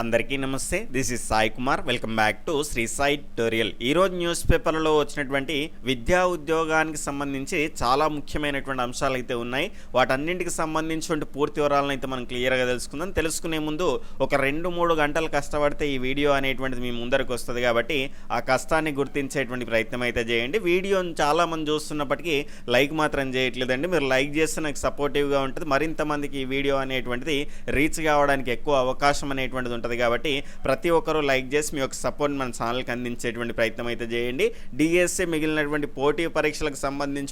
అందరికీ నమస్తే. This is Sai Kumar welcome back to Shri Sai tutorial ఈరోజు news పేపర్లలో వచ్చినటువంటి విద్యా ఉద్యోగానికి సంబంధించి చాలా ముఖ్యమైనటువంటి అంశాలు అయితే ఉన్నాయి. వాటన్నింటికి సంబంధించినటువంటి పూర్తి వివరాలను అయితే మనం క్లియర్గా తెలుసుకుందాం. తెలుసుకునే ముందు ఒక రెండు మూడు గంటలు కష్టపడితే ఈ వీడియో అనేటువంటిది మీ ముందరకు వస్తుంది కాబట్టి ఆ కష్టాన్ని గుర్తించేటువంటి ప్రయత్నం అయితే చేయండి. వీడియోని చాలామంది చూస్తున్నప్పటికీ లైక్ మాత్రం చేయట్లేదండి. మీరు లైక్ చేస్తే నాకు సపోర్టివ్గా ఉంటుంది. మరింత మందికి ఈ వీడియో అనేటువంటిది రీచ్ కావడానికి ఎక్కువ అవకాశం అనేటువంటిది ఉంటుంది కాబట్టి ప్రతి ఒక్కరూ లైక్ చేసి మీ యొక్క సపోర్ట్ మన ఛానల్కి అందించేటువంటి ప్రయత్నం అయితే చేయండి. డిఎస్సి మిగిలినటువంటి పోటీ పరీక్షలకు సంబంధించి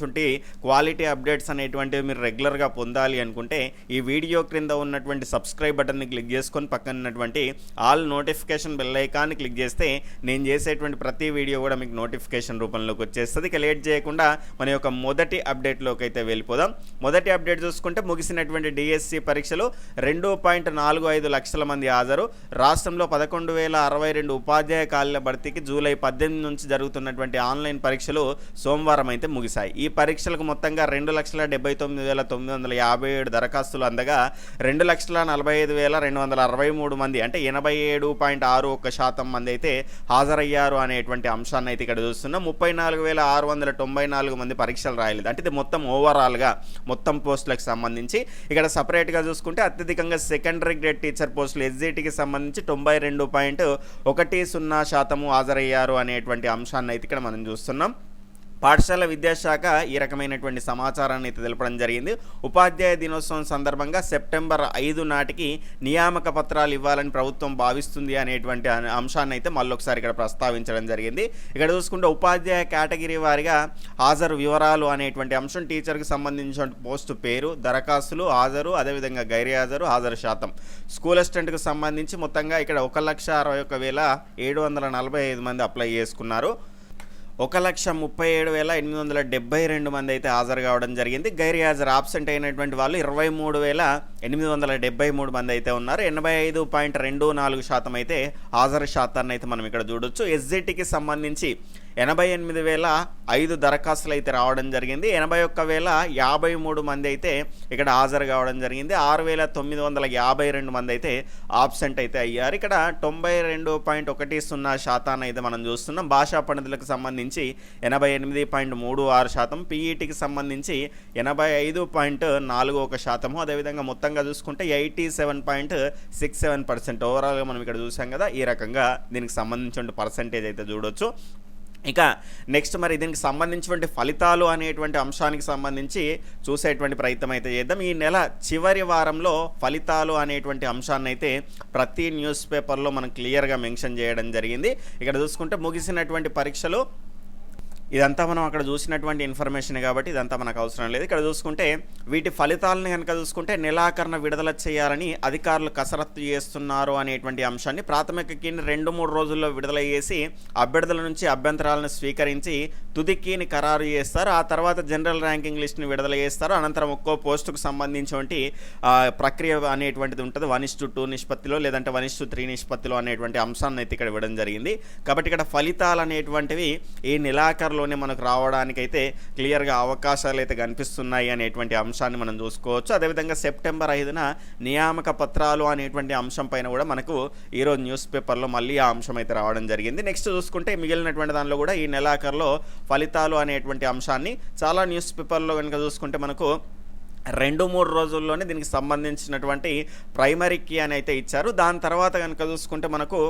క్వాలిటీ అప్డేట్స్ అనేటువంటివి మీరు రెగ్యులర్గా పొందాలి అనుకుంటే ఈ వీడియో క్రింద ఉన్నటువంటి సబ్స్క్రైబ్ బటన్ని క్లిక్ చేసుకొని పక్కన ఉన్నటువంటి ఆల్ నోటిఫికేషన్ బెల్ ఐకాన్ని క్లిక్ చేస్తే నేను చేసేటువంటి ప్రతి వీడియో కూడా మీకు నోటిఫికేషన్ రూపంలోకి వచ్చేస్తుంది. ఇక లేట్ చేయకుండా మన యొక్క మొదటి అప్డేట్లోకి అయితే వెళ్ళిపోదాం. మొదటి అప్డేట్ చూసుకుంటే ముగిసినటువంటి డిఎస్సి పరీక్షలు రెండు పాయింట్ నాలుగు ఐదు లక్షల మంది హాజరు. రాష్ట్రంలో పదకొండు వేల అరవై రెండు ఉపాధ్యాయ ఖాళీల భర్తీకి జూలై పద్దెనిమిది నుంచి జరుగుతున్నటువంటి ఆన్లైన్ పరీక్షలు సోమవారం అయితే ముగిశాయి. ఈ పరీక్షలకు మొత్తంగా రెండు లక్షల డెబ్బై తొమ్మిది వేల తొమ్మిది వందల యాభై ఏడు దరఖాస్తులు అందగా రెండు లక్షల నలభై ఐదు వేల రెండు వందల అరవై మూడు మంది అంటే ఎనభై ఏడు పాయింట్ ఆరు ఒక్క శాతం మంది అయితే హాజరయ్యారు అనేటువంటి అంశాన్ని అయితే ఇక్కడ చూస్తున్నాం. ముప్పై నాలుగు వేల ఆరు వందల తొంభై నాలుగు మంది పరీక్షలు రాయలేదు. అంటే ఇది మొత్తం ఓవరాల్గా మొత్తం పోస్టులకు సంబంధించి. ఇక్కడ సపరేట్గా చూసుకుంటే అత్యధికంగా సెకండరీ గ్రేడ్ టీచర్ పోస్టులు ఎస్జిటికి సంబంధించి తొంభై రెండు పాయింట్ ఒకటి సున్నా శాతము హాజరయ్యారు అనేటువంటి అంశాన్ని అయితే ఇక్కడ మనం చూస్తున్నాం. పాఠశాల విద్యాశాఖ ఈ రకమైనటువంటి సమాచారాన్ని అయితే తెలపడం జరిగింది. ఉపాధ్యాయ దినోత్సవం సందర్భంగా సెప్టెంబర్ ఐదు నాటికి నియామక పత్రాలు ఇవ్వాలని ప్రభుత్వం భావిస్తుంది అనేటువంటి అంశాన్ని అయితే మళ్ళొకసారి ఇక్కడ ప్రస్తావించడం జరిగింది. ఇక్కడ చూసుకుంటే ఉపాధ్యాయ కేటగిరీ వారిగా హాజరు వివరాలు అనేటువంటి అంశం టీచర్కి సంబంధించిన పోస్టు పేరు దరఖాస్తులు హాజరు అదేవిధంగా గైర్హాజరు హాజరు శాతం. స్కూల్ అసిస్టెంట్కి సంబంధించి మొత్తంగా ఇక్కడ ఒక లక్ష అరవై ఒక వేల ఏడు వందల నలభై ఐదు మంది అప్లై చేసుకున్నారు. ఒక లక్ష ముప్పై ఏడు వేల ఎనిమిది వందల డెబ్బై రెండు మంది అయితే హాజరు కావడం జరిగింది. గైర్ హాజరు ఆబ్సెంట్ అయినటువంటి వాళ్ళు ఇరవై మూడు వేల ఎనిమిది వందల డెబ్బై మూడు మంది అయితే ఉన్నారు. ఎనభై ఐదు పాయింట్ రెండు నాలుగు శాతం అయితే హాజరు శాతాన్ని అయితే మనం ఇక్కడ చూడొచ్చు. ఎస్జిటికి సంబంధించి ఎనభై ఎనిమిది వేల ఐదు దరఖాస్తులు అయితే రావడం జరిగింది. ఎనభై ఒక్క వేల యాభై మూడు మంది అయితే ఇక్కడ హాజరు కావడం జరిగింది. ఆరు వేల తొమ్మిది వందల యాభై రెండు మంది అయితే ఆబ్సెంట్ అయితే అయ్యారు. ఇక్కడ తొంభై రెండు పాయింట్ ఒకటి సున్నా శాతాన్ని అయితే మనం చూస్తున్నాం. భాషా పండితులకు సంబంధించి ఎనభై ఎనిమిది పాయింట్ మూడు ఆరు శాతం పీఈటీకి సంబంధించి ఎనభై ఐదు పాయింట్ నాలుగు ఒక శాతము. అదేవిధంగా మొత్తంగా చూసుకుంటే eighty seven point six seven percent. ఓవరాల్గా మనం ఇక్కడ చూసాం కదా ఈ రకంగా దీనికి సంబంధించిన పర్సంటేజ్ అయితే చూడొచ్చు. ఇక నెక్స్ట్ మరి దీనికి సంబంధించినటువంటి ఫలితాలు అనేటువంటి అంశానికి సంబంధించి చూసేటువంటి ప్రయత్నం అయితే చేద్దాం. ఈ నెల చివరి వారంలో ఫలితాలు అనేటువంటి అంశాన్ని అయితే ప్రతి న్యూస్ పేపర్లో మనం క్లియర్గా మెన్షన్ చేయడం జరిగింది. ఇక్కడ చూసుకుంటే ముగిసినటువంటి పరీక్షలు ఇదంతా మనం అక్కడ చూసినటువంటి ఇన్ఫర్మేషన్ కాబట్టి ఇదంతా మనకు అవసరం లేదు. ఇక్కడ చూసుకుంటే వీటి ఫలితాలను కనుక చూసుకుంటే నిలాకరణ విడుదల చేయాలని అధికారులు కసరత్తు చేస్తున్నారు అనేటువంటి అంశాన్ని ప్రాథమిక కీని రెండు మూడు రోజుల్లో విడుదల చేసి అభ్యర్థుల నుంచి అభ్యంతరాలను స్వీకరించి తుది కీని ఖరారు చేస్తారు. ఆ తర్వాత జనరల్ ర్యాంకింగ్ లిస్ట్ని విడుదల చేస్తారు. అనంతరం ఒక్కో పోస్టుకు సంబంధించినటువంటి ప్రక్రియ అనేటువంటిది ఉంటుంది. వన్ ఇస్ టూ నిష్పత్తిలో లేదంటే వన్ ఇస్ త్రీ నిష్పత్తిలో అనేటువంటి అంశాన్ని అయితే ఇక్కడ ఇవ్వడం జరిగింది. కాబట్టి ఇక్కడ ఫలితాలు అనేటువంటివి ఈ నెలాఖరులోనే మనకు రావడానికైతే క్లియర్గా అవకాశాలు అయితే కనిపిస్తున్నాయి అనేటువంటి అంశాన్ని మనం చూసుకోవచ్చు. అదేవిధంగా సెప్టెంబర్ ఐదున నియామక పత్రాలు అనేటువంటి అంశం పైన కూడా మనకు ఈరోజు న్యూస్ పేపర్లో మళ్ళీ ఆ అంశం అయితే రావడం జరిగింది. నెక్స్ట్ చూసుకుంటే మిగిలినటువంటి దానిలో కూడా ఈ నెలాఖరులో ఫలితాలు అనేటువంటి అంశాన్ని చాలా న్యూస్ పేపర్లో కనుక చూసుకుంటే మనకు రెండు మూడు రోజుల్లోనే దీనికి సంబంధించినటువంటి ప్రైమరీ కీ అని అయితే ఇచ్చారు. దాని తర్వాత కనుక చూసుకుంటే మనకు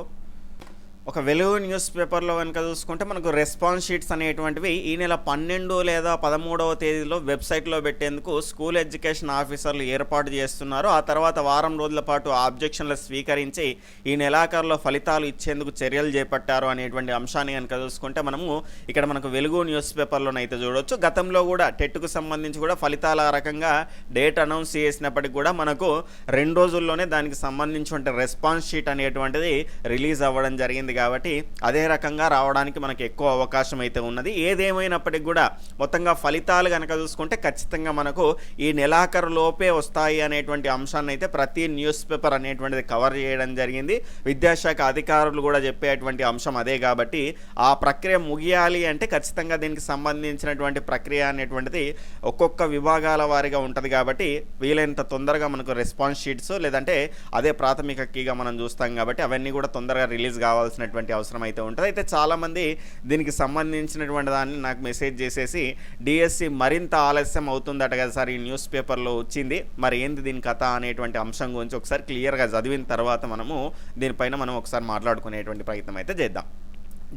ఒక వెలుగు న్యూస్ పేపర్లో కనుక చూసుకుంటే మనకు రెస్పాన్స్ షీట్స్ అనేటువంటివి ఈ నెల పన్నెండు లేదా పదమూడవ తేదీలో వెబ్సైట్లో పెట్టేందుకు స్కూల్ ఎడ్యుకేషన్ ఆఫీసర్లు ఏర్పాటు చేస్తున్నారు. ఆ తర్వాత వారం రోజుల పాటు ఆబ్జెక్షన్లు స్వీకరించి ఈ నెలాఖరులో ఫలితాలు ఇచ్చేందుకు చర్యలు చేపట్టారు అనేటువంటి అంశాన్ని కనుక చూసుకుంటే మనము ఇక్కడ మనకు వెలుగు న్యూస్ పేపర్లోనైతే చూడొచ్చు. గతంలో కూడా టెట్కు సంబంధించి కూడా ఫలితాల రకంగా డేట్ అనౌన్స్ చేసినప్పటికి కూడా మనకు రెండు రోజుల్లోనే దానికి సంబంధించిన రెస్పాన్స్ షీట్ అనేటువంటిది రిలీజ్ అవ్వడం జరిగింది. కాబట్టి అదే రకంగా రావడానికి మనకి ఎక్కువ అవకాశం అయితే ఉన్నది. ఏదేమైనప్పటికీ కూడా మొత్తంగా ఫలితాలు కనుక చూసుకుంటే ఖచ్చితంగా మనకు ఈ నెలాఖరు లోపే వస్తాయి అనేటువంటి అంశాన్ని అయితే ప్రతి న్యూస్ పేపర్ అనేటువంటిది కవర్ చేయడం జరిగింది. విద్యాశాఖ అధికారులు కూడా చెప్పేటువంటి అంశం అదే కాబట్టి ఆ ప్రక్రియ ముగియాలి అంటే ఖచ్చితంగా దీనికి సంబంధించినటువంటి ప్రక్రియ అనేటువంటిది ఒక్కొక్క విభాగాల వారిగా ఉంటుంది కాబట్టి వీలైనంత తొందరగా మనకు రెస్పాన్స్ షీట్స్ లేదంటే అదే ప్రాథమిక కీగా మనం చూస్తాం కాబట్టి అవన్నీ కూడా తొందరగా రిలీజ్ కావాల్సినటువంటి అవసరం అయితే ఉంటుంది. అయితే చాలామంది దీనికి సంబంధించినటువంటి దాన్ని నాకు మెసేజ్ చేసేసి డిఎస్సి మరింత ఆలస్యం అవుతుందట కదా సార్ ఈ న్యూస్ పేపర్లో వచ్చింది. మరి ఏంది దీని కథ? అనేటువంటి అంశం గురించి ఒకసారి క్లియర్గా చదివిన తర్వాత మనము దీనిపైన మనం ఒకసారి మాట్లాడుకునేటువంటి ప్రయత్నం అయితే చేద్దాం.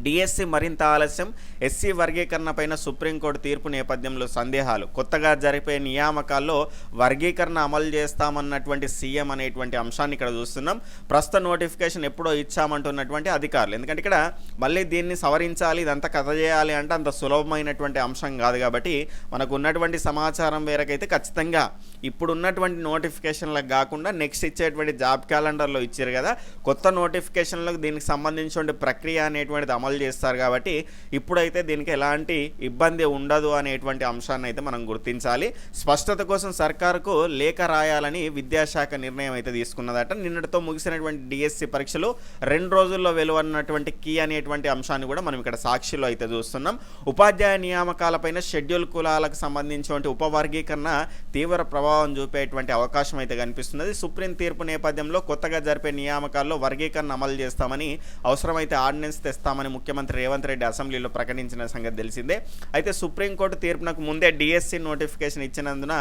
డిఎస్సి మరింత ఆలస్యం ఎస్సీ వర్గీకరణ పైన సుప్రీంకోర్టు తీర్పు నేపథ్యంలో సందేహాలు. కొత్తగా జరిపే నియామకాల్లో వర్గీకరణ అమలు చేస్తామన్నటువంటి సీఎం అనేటువంటి అంశాన్ని ఇక్కడ చూస్తున్నాం. ప్రస్తుత నోటిఫికేషన్ ఎప్పుడో ఇచ్చామంటున్నటువంటి అధికారులు. ఎందుకంటే ఇక్కడ మళ్ళీ దీన్ని సవరించాలి ఇదంతా కథ చేయాలి అంటే అంత సులభమైనటువంటి అంశం కాదు కాబట్టి మనకు ఉన్నటువంటి సమాచారం వేరకైతే ఖచ్చితంగా ఇప్పుడు ఉన్నటువంటి నోటిఫికేషన్లకు కాకుండా నెక్స్ట్ ఇచ్చేటువంటి జాబ్ క్యాలెండర్లో ఇచ్చారు కదా. కొత్త నోటిఫికేషన్లకు దీనికి సంబంధించిన ప్రక్రియ అనేటువంటిది అమలు చేస్తారు కాబట్టి ఇప్పుడైతే దీనికి ఎలాంటి ఇబ్బంది ఉండదు అనేటువంటి అంశాన్ని అయితే మనం గుర్తించాలి. స్పష్టత కోసం సర్కారుకు లేఖ రాయాలని విద్యాశాఖ నిర్ణయం అయితే తీసుకున్నదట. నిన్నటితో ముగిసినటువంటి డిఎస్సి పరీక్షలు రెండు రోజుల్లో వెలువన్నటువంటి కీ అనేటువంటి అంశాన్ని కూడా మనం ఇక్కడ సాక్షిలో అయితే చూస్తున్నాం. ఉపాధ్యాయ నియామకాలపైన షెడ్యూల్ కులాలకు సంబంధించినటువంటి ఉపవర్గీకరణ తీవ్ర ప్రభావం చూపేటువంటి అవకాశం అయితే కనిపిస్తున్నది. సుప్రీం తీర్పు నేపథ్యంలో కొత్తగా జరిపే నియామకాల్లో వర్గీకరణ అమలు చేస్తామని అవసరమైతే ఆర్డినెన్స్ తెస్తామని ముఖ్యమంత్రి రేవంత్ రెడ్డి అసెంబ్లీలో ప్రకటించిన సంగతి తెలిసిందే. అయితే సుప్రీంకోర్టు తీర్పునకు ముందే డిఎస్సి నోటిఫికేషన్ ఇచ్చినందున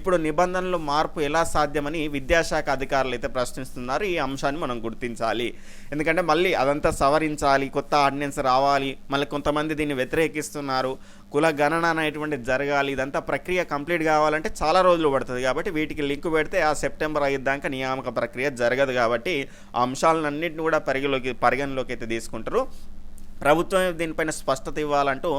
ఇప్పుడు నిబంధనలు మార్పు ఎలా సాధ్యమని విద్యాశాఖ అధికారులు అయితే ప్రశ్నిస్తున్నారు. ఈ అంశాన్ని మనం గుర్తించాలి. ఎందుకంటే మళ్ళీ అదంతా సవరించాలి కొత్త ఆర్డినెన్స్ రావాలి మళ్ళీ కొంతమంది దీన్ని వ్యతిరేకిస్తున్నారు. కుల గణన అనేటువంటి జరగాలి ఇదంతా ప్రక్రియ కంప్లీట్ కావాలంటే చాలా రోజులు పడుతుంది కాబట్టి వీటికి లింక్ పెడితే ఆ సెప్టెంబర్ అయ్యేదాకా నియామక ప్రక్రియ జరగదు కాబట్టి ఆ అంశాలన్నింటిని కూడా పరిగణలోకి పరిగణలోకి అయితే తీసుకుంటారు. ప్రభుత్వం దీనిపైన స్పష్టత ఇవ్వాలంటూ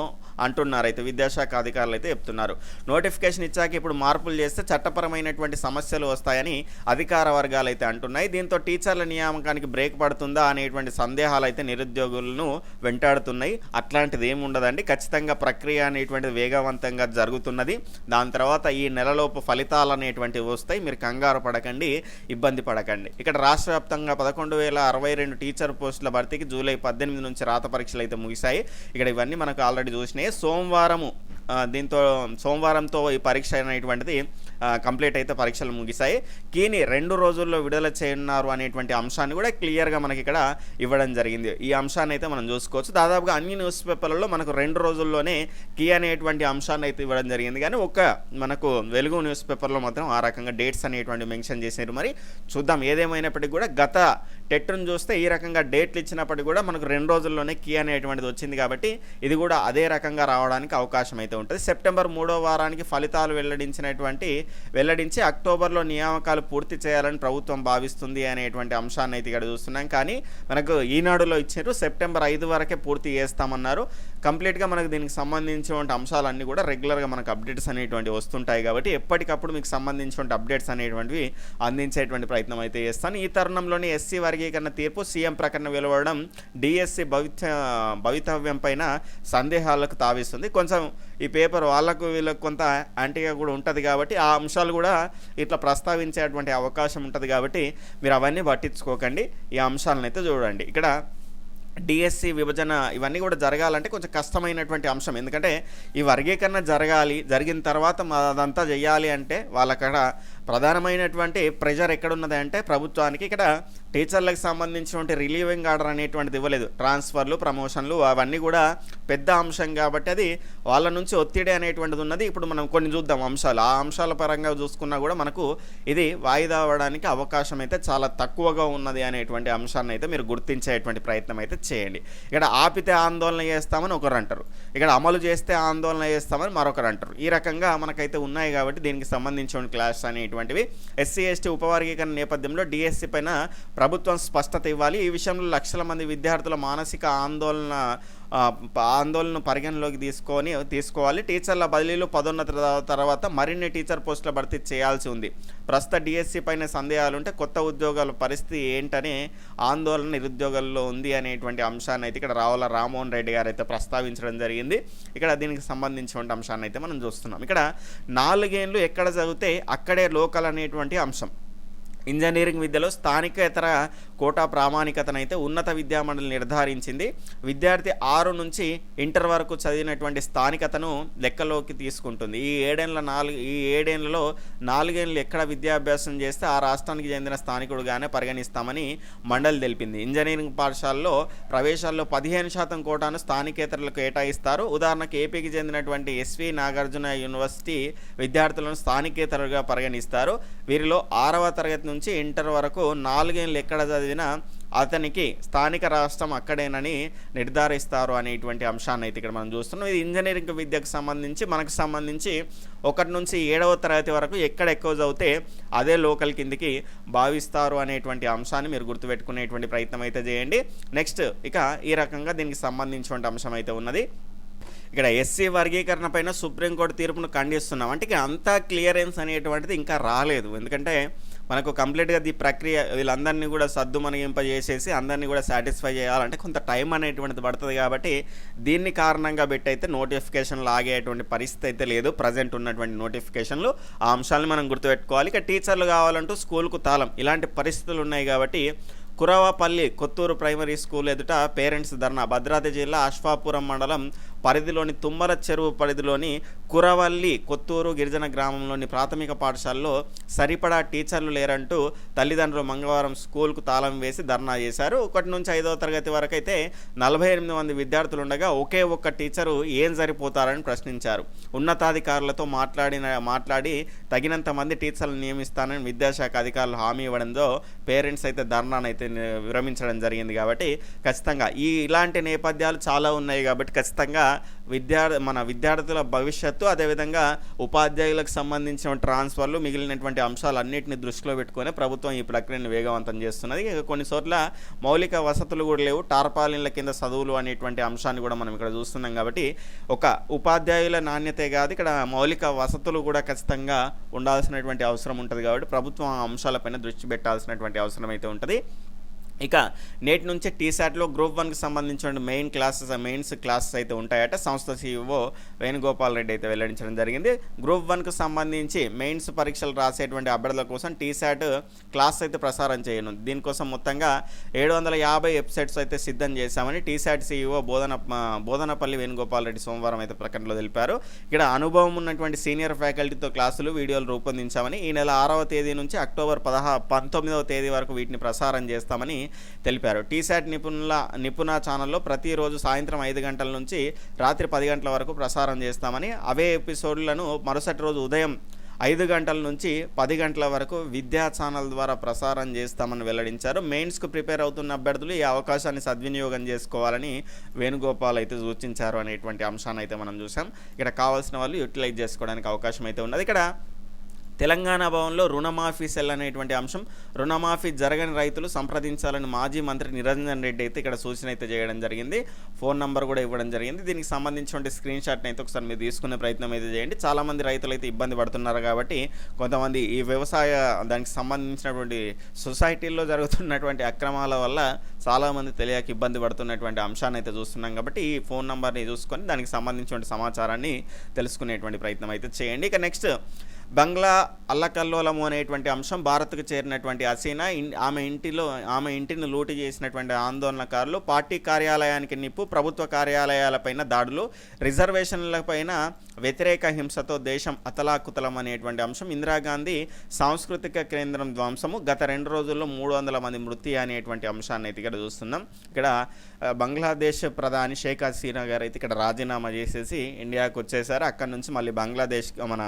అంటున్నారు. అయితే విద్యాశాఖ అధికారులు అయితే చెప్తున్నారు. నోటిఫికేషన్ ఇచ్చాక ఇప్పుడు మార్పులు చేస్తే చట్టపరమైనటువంటి సమస్యలు వస్తాయని అధికార వర్గాలు అయితే అంటున్నాయి. దీంతో టీచర్ల నియామకానికి బ్రేక్ పడుతుందా అనేటువంటి సందేహాలు అయితే నిరుద్యోగులను వెంటాడుతున్నాయి. అట్లాంటిది ఏమి ఉండదండి. ఖచ్చితంగా ప్రక్రియ అనేటువంటిది వేగవంతంగా జరుగుతున్నది. దాని తర్వాత ఈ నెలలోపు ఫలితాలు అనేటువంటివి వస్తాయి. మీరు కంగారు పడకండి ఇబ్బంది పడకండి. ఇక్కడ రాష్ట్ర వ్యాప్తంగా పదకొండు వేల అరవై రెండు టీచర్ పోస్టుల భర్తీకి జూలై పద్దెనిమిది నుంచి రాత పరీక్షలు అయితే ముగిశాయి. ఇక్కడ ఇవన్నీ మనకు ఆల్రెడీ చూసినాయి. సోమవారము దీంతో సోమవారంతో ఈ పరీక్ష అనేటువంటిది కంప్లీట్ అయితే పరీక్షలు ముగిశాయి. కీని రెండు రోజుల్లో విడుదల చేయనున్నారు అనేటువంటి అంశాన్ని కూడా క్లియర్గా మనకి ఇక్కడ ఇవ్వడం జరిగింది. ఈ అంశాన్ని అయితే మనం చూసుకోవచ్చు. దాదాపుగా అన్ని న్యూస్ పేపర్లలో మనకు రెండు రోజుల్లోనే కీ అనేటువంటి అంశాన్ని అయితే ఇవ్వడం జరిగింది. కానీ ఒక మనకు వెలుగు న్యూస్ పేపర్లో మాత్రం ఆ రకంగా డేట్స్ అనేటువంటి మెన్షన్ చేశారు మరి చూద్దాం ఏదేమైనప్పటికీ కూడా గత టెట్ను చూస్తే ఈ రకంగా డేట్లు ఇచ్చినప్పటికీ కూడా మనకు రెండు రోజుల్లోనే కీ అనేటువంటిది వచ్చింది కాబట్టి ఇది కూడా అదే రకంగా రావడానికి అవకాశం అయితే ఉంటుంది. సెప్టెంబర్ మూడో వారానికి ఫలితాలు వెల్లడించినటువంటి వెల్లడించి అక్టోబర్లో నియామకాలు పూర్తి చేయాలని ప్రభుత్వం భావిస్తుంది అనేటువంటి అంశాన్ని అయితే ఇక్కడ చూస్తున్నాం. కానీ మనకు ఈనాడులో ఇచ్చారు సెప్టెంబర్ ఐదు వరకే పూర్తి చేస్తామన్నారు. కంప్లీట్గా మనకు దీనికి సంబంధించినటువంటి అంశాలన్నీ కూడా రెగ్యులర్గా మనకు అప్డేట్స్ అనేటువంటి వస్తుంటాయి కాబట్టి ఎప్పటికప్పుడు మీకు సంబంధించినటువంటి అప్డేట్స్ అనేటువంటివి అందించేటువంటి ప్రయత్నం అయితే చేస్తాను. ఈ తరుణంలోని ఎస్సీ వర్గీకరణ తీర్పు సీఎం ప్రకటన వెలువడడం డిఎస్సి భవిత భవితవ్యం పైన సందేహాలకు తావిస్తుంది. కొంచెం ఈ పేపర్ వాళ్ళకు వీళ్ళకు కొంత యాంటీగా కూడా ఉంటుంది కాబట్టి ఆ అంశాలు కూడా ఇట్లా ప్రస్తావించేటువంటి అవకాశం ఉంటుంది కాబట్టి మీరు అవన్నీ పట్టించుకోకండి. ఈ అంశాలను అయితే చూడండి. ఇక్కడ డిఎస్సి విభజన ఇవన్నీ కూడా జరగాలంటే కొంచెం కష్టమైనటువంటి అంశం. ఎందుకంటే ఈ వర్గీకరణ జరగాలి జరిగిన తర్వాత అదంతా చేయాలి అంటే వాళ్ళక్కడ ప్రధానమైనటువంటి ప్రెజర్ ఎక్కడున్నది అంటే ప్రభుత్వానికి ఇక్కడ టీచర్లకు సంబంధించినటువంటి రిలీవింగ్ ఆర్డర్ అనేటువంటిది ఇవ్వలేదు. ట్రాన్స్ఫర్లు ప్రమోషన్లు అవన్నీ కూడా పెద్ద అంశం కాబట్టి అది వాళ్ళ నుంచి ఒత్తిడి అనేటువంటిది ఉన్నది. ఇప్పుడు మనం కొన్ని చూద్దాం అంశాలు. ఆ అంశాల పరంగా చూసుకున్నా కూడా మనకు ఇది వాయిదా అవ్వడానికి అవకాశం అయితే చాలా తక్కువగా ఉన్నది అనేటువంటి అంశాన్ని అయితే మీరు గుర్తించేటువంటి ప్రయత్నం అయితే చేయండి. ఇక్కడ ఆపితే ఆందోళన చేస్తామని ఒకరు అంటారు. ఇక్కడ అమలు చేస్తే ఆందోళన చేస్తామని మరొకరు అంటారు. ఈ రకంగా మనకైతే ఉన్నాయి కాబట్టి దీనికి సంబంధించిన క్లాస్ అనేటువంటివి ఎస్సీ ఎస్టీ ఉపవర్గీకరణ నేపథ్యంలో డిఎస్సి పైన ప్రభుత్వం స్పష్టత ఇవ్వాలి. ఈ విషయంలో లక్షల మంది విద్యార్థుల మానసిక ఆందోళన ఆందోళన పరిగణలోకి తీసుకొని తీసుకోవాలి. టీచర్ల బదిలీలు పదోన్నత తర్వాత మరిన్ని టీచర్ పోస్టుల భర్తీ చేయాల్సి ఉంది. ప్రస్తుత డిఎస్సి పైన సందేహాలుంటే కొత్త ఉద్యోగాల పరిస్థితి ఏంటనే ఆందోళన నిరుద్యోగాల్లో ఉంది అనేటువంటి అంశాన్ని అయితే ఇక్కడ రావుల రామ్మోహన్ రెడ్డి గారు అయితే ప్రస్తావించడం జరిగింది. ఇక్కడ దీనికి సంబంధించిన అంశాన్ని అయితే మనం చూస్తున్నాం. ఇక్కడ నాలుగేళ్ళు ఎక్కడ చదివితే అక్కడే లోకల్ అనేటువంటి అంశం. ఇంజనీరింగ్ విద్యలో స్థానికేతర కోటా ప్రామాణికతనైతే ఉన్నత విద్యామండలి నిర్ధారించింది. విద్యార్థి ఆరు నుంచి ఇంటర్ వరకు చదివినటువంటి స్థానికతను లెక్కలోకి తీసుకుంటుంది. ఈ ఏడేళ్ళ నాలుగు ఈ ఏడేళ్ళలో నాలుగేళ్ళు ఎక్కడ విద్యాభ్యాసం చేస్తే ఆ రాష్ట్రానికి చెందిన స్థానికుడుగానే పరిగణిస్తామని మండలి తెలిపింది. ఇంజనీరింగ్ పాఠశాలలో ప్రవేశాల్లో పదిహేను శాతం కోటాను స్థానికేతరులకు కేటాయిస్తారు. ఉదాహరణకు ఏపీకి చెందినటువంటి ఎస్వి నాగార్జున యూనివర్సిటీ విద్యార్థులను స్థానికేతరుగా పరిగణిస్తారు. వీరిలో ఆరవ తరగతి నుంచి ఇంటర్ వరకు నాలుగేళ్ళు ఎక్కడ చదివినా అతనికి స్థానిక రాష్ట్రం అక్కడేనని నిర్ధారిస్తారు అనేటువంటి అంశాన్ని అయితే ఇక్కడ మనం చూస్తున్నాం. ఇది ఇంజనీరింగ్ విద్యకు సంబంధించి మనకు సంబంధించి ఒకటి నుంచి ఏడవ తరగతి వరకు ఎక్కడ ఎక్కువ చదివితే అదే లోకల్ కిందికి భావిస్తారు అనేటువంటి అంశాన్ని మీరు గుర్తుపెట్టుకునేటువంటి ప్రయత్నం అయితే చేయండి. నెక్స్ట్ ఇక ఈ రకంగా దీనికి సంబంధించినటువంటి అంశం అయితే ఉన్నది. ఇక్కడ ఎస్సీ వర్గీకరణ పైన సుప్రీంకోర్టు తీర్పును ఖండిస్తున్నాం. అంటే ఇక అంతా క్లియరెన్స్ అనేటువంటిది ఇంకా రాలేదు. ఎందుకంటే మనకు కంప్లీట్గా ఈ ప్రక్రియ వీళ్ళందరినీ కూడా సద్దు మనగింపజేసేసి అందరినీ కూడా సాటిస్ఫై చేయాలంటే కొంత టైం అనేటువంటిది పడుతుంది కాబట్టి దీన్ని కారణంగా పెట్టి అయితే నోటిఫికేషన్లు ఆగేటువంటి పరిస్థితి అయితే లేదు. ప్రజెంట్ ఉన్నటువంటి నోటిఫికేషన్లు ఆ అంశాలను మనం గుర్తుపెట్టుకోవాలి. ఇక టీచర్లు కావాలంటూ స్కూల్కు తాళం ఇలాంటి పరిస్థితులు ఉన్నాయి కాబట్టి కురవపల్లి కొత్తూరు ప్రైమరీ స్కూల్ ఎదుట పేరెంట్స్ ధర్నా భద్రాద్రి జిల్లా అశ్వాపురం మండలం పరిధిలోని తుమ్మల చెరువు పరిధిలోని కురవల్లి కొత్తూరు గిరిజన గ్రామంలోని ప్రాథమిక పాఠశాలలో సరిపడా టీచర్లు లేరంటూ తల్లిదండ్రులు మంగళవారం స్కూల్కు తాళం వేసి ధర్నా చేశారు. ఒకటి నుంచి ఐదవ తరగతి వరకు అయితే నలభై ఎనిమిది మంది విద్యార్థులు ఉండగా ఒకే ఒక్క టీచరు ఏం సరిపోతారని ప్రశ్నించారు. ఉన్నతాధికారులతో మాట్లాడిన మాట్లాడి తగినంత మంది టీచర్లు నియమిస్తానని విద్యాశాఖ అధికారులు హామీ ఇవ్వడంతో పేరెంట్స్ అయితే ధర్నానైతే విరమించడం జరిగింది కాబట్టి ఖచ్చితంగా ఈ ఇలాంటి నేపథ్యాలు చాలా ఉన్నాయి కాబట్టి ఖచ్చితంగా విద్యార్థి మన విద్యార్థుల భవిష్యత్తు అదేవిధంగా ఉపాధ్యాయులకు సంబంధించిన ట్రాన్స్ఫర్లు మిగిలినటువంటి అంశాలన్నింటినీ దృష్టిలో పెట్టుకొని ప్రభుత్వం ఈ ప్రక్రియను వేగవంతం చేస్తున్నది. ఇక కొన్ని చోట్ల మౌలిక వసతులు కూడా లేవు. టార్పాలిన్ల కింద చదువులు అనేటువంటి అంశాన్ని కూడా మనం ఇక్కడ చూస్తున్నాం కాబట్టి ఒక ఉపాధ్యాయుల నాణ్యతే కాదు ఇక్కడ మౌలిక వసతులు కూడా ఖచ్చితంగా ఉండాల్సినటువంటి అవసరం ఉంటుంది కాబట్టి ప్రభుత్వం ఆ అంశాలపైన దృష్టి పెట్టాల్సినటువంటి అవసరం అయితే ఉంటుంది. ఇక నేటి నుంచి టీసాట్లో గ్రూప్ వన్కి సంబంధించిన మెయిన్ క్లాసెస్ మెయిన్స్ క్లాసెస్ అయితే ఉంటాయట. సంస్థ సీఈఓ వేణుగోపాల్ రెడ్డి అయితే వెల్లడించడం జరిగింది. గ్రూప్ వన్కి సంబంధించి మెయిన్స్ పరీక్షలు రాసేటువంటి అభ్యర్థుల కోసం టీసాట్ క్లాస్ అయితే ప్రసారం చేయను. దీనికోసం మొత్తంగా ఏడు వందల యాభై వెబ్సైట్స్ అయితే సిద్ధం చేశామని టీసాట్ సీఈఓ బోధన బోధనపల్లి వేణుగోపాల్ రెడ్డి సోమవారం అయితే ప్రకటనలో తెలిపారు. ఇక్కడ అనుభవం ఉన్నటువంటి సీనియర్ ఫ్యాకల్టీతో క్లాసులు వీడియోలు రూపొందించామని ఈ నెల ఆరవ తేదీ నుంచి అక్టోబర్ పదహా పంతొమ్మిదవ తేదీ వరకు వీటిని ప్రసారం చేస్తామని తెలిపారు. టీశాట్ నిపుణుల నిపుణ ఛానల్లో ప్రతిరోజు సాయంత్రం ఐదు గంటల నుంచి రాత్రి పది గంటల వరకు ప్రసారం చేస్తామని అవే ఎపిసోడ్లను మరుసటి రోజు ఉదయం ఐదు గంటల నుంచి పది గంటల వరకు విద్యా ఛానల్ ద్వారా ప్రసారం చేస్తామని వెల్లడించారు. మెయిన్స్కు ప్రిపేర్ అవుతున్న అభ్యర్థులు ఈ అవకాశాన్ని సద్వినియోగం చేసుకోవాలని వేణుగోపాల్ అయితే సూచించారు అనేటువంటి అంశాన్ని అయితే మనం చూసాం ఇక్కడ కావాల్సిన వాళ్ళు యూటిలైజ్ చేసుకోవడానికి అవకాశం అయితే ఉన్నది. ఇక్కడ తెలంగాణ భవన్లో రుణమాఫీ సెల్ అనేటువంటి అంశం రుణమాఫీ జరగని రైతులు సంప్రదించాలని మాజీ మంత్రి నిరంజన్ రెడ్డి అయితే ఇక్కడ సూచన అయితే చేయడం జరిగింది. ఫోన్ నంబర్ కూడా ఇవ్వడం జరిగింది. దీనికి సంబంధించిన స్క్రీన్ షాట్ని అయితే ఒకసారి మీరు తీసుకునే ప్రయత్నం అయితే చేయండి. చాలామంది రైతులు అయితే ఇబ్బంది పడుతున్నారు కాబట్టి కొంతమంది ఈ వ్యవసాయ దానికి సంబంధించినటువంటి సొసైటీల్లో జరుగుతున్నటువంటి అక్రమాల వల్ల చాలామంది తెలియక ఇబ్బంది పడుతున్నటువంటి అంశాన్ని అయితే చూస్తున్నాం కాబట్టి ఈ ఫోన్ నంబర్ని చూసుకొని దానికి సంబంధించిన సమాచారాన్ని తెలుసుకునేటువంటి ప్రయత్నం అయితే చేయండి. ఇక నెక్స్ట్ బంగ్లా అల్లకల్లోలము అనేటువంటి అంశం భారత్కు చేరినటువంటి హసీనా ఆమె ఇంటిలో ఆమె ఇంటిని లూటి చేసినటువంటి ఆందోళనకారులు పార్టీ కార్యాలయానికి నిప్పు ప్రభుత్వ కార్యాలయాలపైన దాడులు రిజర్వేషన్లపైన వ్యతిరేక హింసతో దేశం అతలాకుతలం అనేటువంటి అంశం ఇందిరాగాంధీ సాంస్కృతిక కేంద్రం ధ్వంసము గత రెండు రోజుల్లో మూడు వందల మంది మృతి అనేటువంటి అంశాన్ని అయితే ఇక్కడ చూస్తున్నాం. ఇక్కడ బంగ్లాదేశ్ ప్రధాని షేక్ హసీనా గారు అయితే ఇక్కడ రాజీనామా చేసేసి ఇండియాకు వచ్చేసారు. అక్కడ నుంచి మళ్ళీ బంగ్లాదేశ్ మన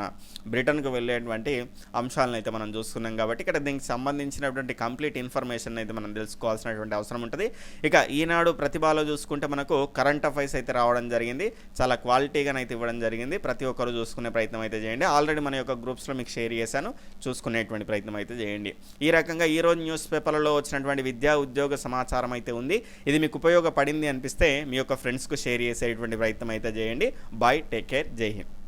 బ్రిటన్కు వెళ్ళేటువంటి అంశాలను అయితే మనం చూస్తున్నాం కాబట్టి ఇక్కడ దీనికి సంబంధించినటువంటి కంప్లీట్ ఇన్ఫర్మేషన్ అయితే మనం తెలుసుకోవాల్సినటువంటి అవసరం ఉంటుంది. ఇక ఈనాడు ప్రతిభలో చూసుకుంటే మనకు కరెంట్ అఫైర్స్ అయితే రావడం జరిగింది. చాలా క్వాలిటీగానైతే ఇవ్వడం జరిగింది. ప్రతి ఒక్కరు చూసుకునే ప్రయత్నం అయితే చేయండి. ఆల్రెడీ మన యొక్క గ్రూప్స్లో మీకు షేర్ చేశాను. చూసుకునేటువంటి ప్రయత్నం అయితే చేయండి. ఈ రకంగా ఈ రోజు న్యూస్ పేపర్లలో వచ్చినటువంటి విద్యా ఉద్యోగ సమాచారం అయితే ఉంది. ఇది మీకు ఉపయోగపడింది అనిపిస్తే మీ యొక్క ఫ్రెండ్స్కు షేర్ చేసేటువంటి ప్రయత్నం అయితే చేయండి. బాయ్ టేక్ కేర్ జై హింద్.